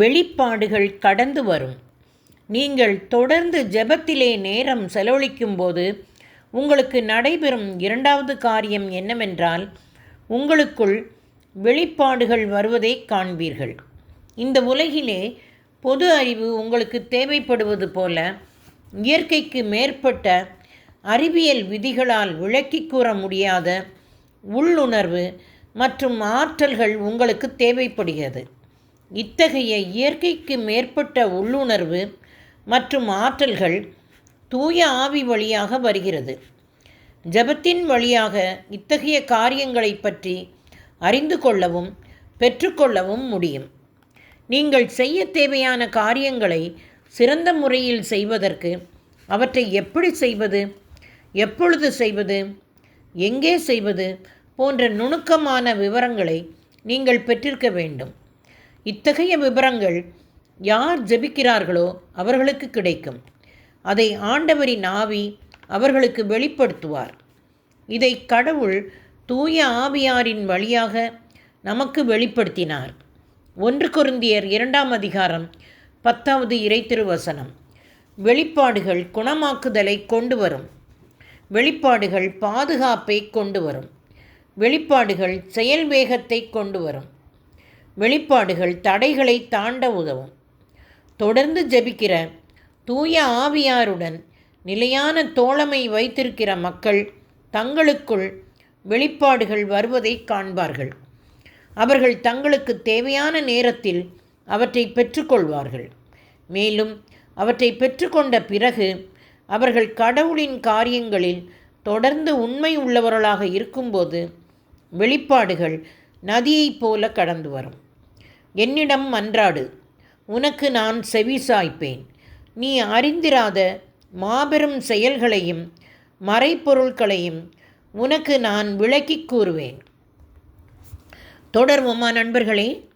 வெளிப்பாடுகள் கடந்து வரும். நீங்கள் தொடர்ந்து ஜெபத்திலே நேரம் செலவழிக்கும்போது உங்களுக்கு நடைபெறும் இரண்டாவது காரியம் என்னவென்றால் உங்களுக்குள் வெளிப்பாடுகள் வருவதை காண்பீர்கள். இந்த உலகிலே பொது அறிவு உங்களுக்கு தேவைப்படுவது போல இயற்கைக்கு மேற்பட்ட அறிவியல் விதிகளால் விளக்கி கூற முடியாத உள்ளுணர்வு மற்றும் ஆற்றல்கள் உங்களுக்கு தேவைப்படுகிறது. இத்தகைய இயற்கைக்கு மேற்பட்ட உள்ளுணர்வு மற்றும் ஆற்றல்கள் தூய ஆவி வழியாக வருகிறது. ஜபத்தின் வழியாக இத்தகைய காரியங்களை பற்றி அறிந்து கொள்ளவும் பெற்றுக்கொள்ளவும் முடியும். நீங்கள் செய்ய தேவையான காரியங்களை சிறந்த முறையில் செய்வதற்கு அவற்றை எப்படி செய்வது எப்பொழுது செய்வது எங்கே செய்வது போன்ற நுணுக்கமான விவரங்களை நீங்கள் பெற்றிருக்க வேண்டும். இத்தகைய விபரங்கள் யார் ஜெபிக்கிறார்களோ அவர்களுக்கு கிடைக்கும். அதை ஆண்டவரின் ஆவி அவர்களுக்கு வெளிப்படுத்துவார். இதை கடவுள் தூய ஆவியாரின் வழியாக நமக்கு வெளிப்படுத்தினார். ஒன்று குருந்தியர் இரண்டாம் அதிகாரம் பத்தாவது இறைத்திருவசனம். வெளிப்பாடுகள் குணமாக்குதலை கொண்டு வரும் வெளிப்பாடுகள் பாதுகாப்பை கொண்டு வரும் வெளிப்பாடுகள் செயல் வேகத்தை கொண்டு வரும் வெளிப்பாடுகள் தடைகளை தாண்ட உதவும். தொடர்ந்து ஜெபிக்கிற தூய ஆவியாருடன் நிலையான தோழமை வைத்திருக்கிற மக்கள் தங்களுக்குள் வெளிப்பாடுகள் வருவதை காண்பார்கள். அவர்கள் தங்களுக்கு தேவையான நேரத்தில் அவற்றை பெற்றுக்கொள்வார்கள். மேலும் அவற்றை பெற்றுக்கொண்ட பிறகு அவர்கள் கடவுளின் காரியங்களில் தொடர்ந்து உண்மை உள்ளவர்களாக இருக்கும்போது வெளிப்பாடுகள் நதியைப் போல கடந்து வரும். என்னிடம் மன்றாடு உனக்கு நான் செவி சாய்ப்பேன். நீ அறிந்திராத மாபெரும் செயல்களையும் மறைப்பொருட்களையும் உனக்கு நான் விளக்கிக் கூறுவேன். தொடர்வோமா நண்பர்களே?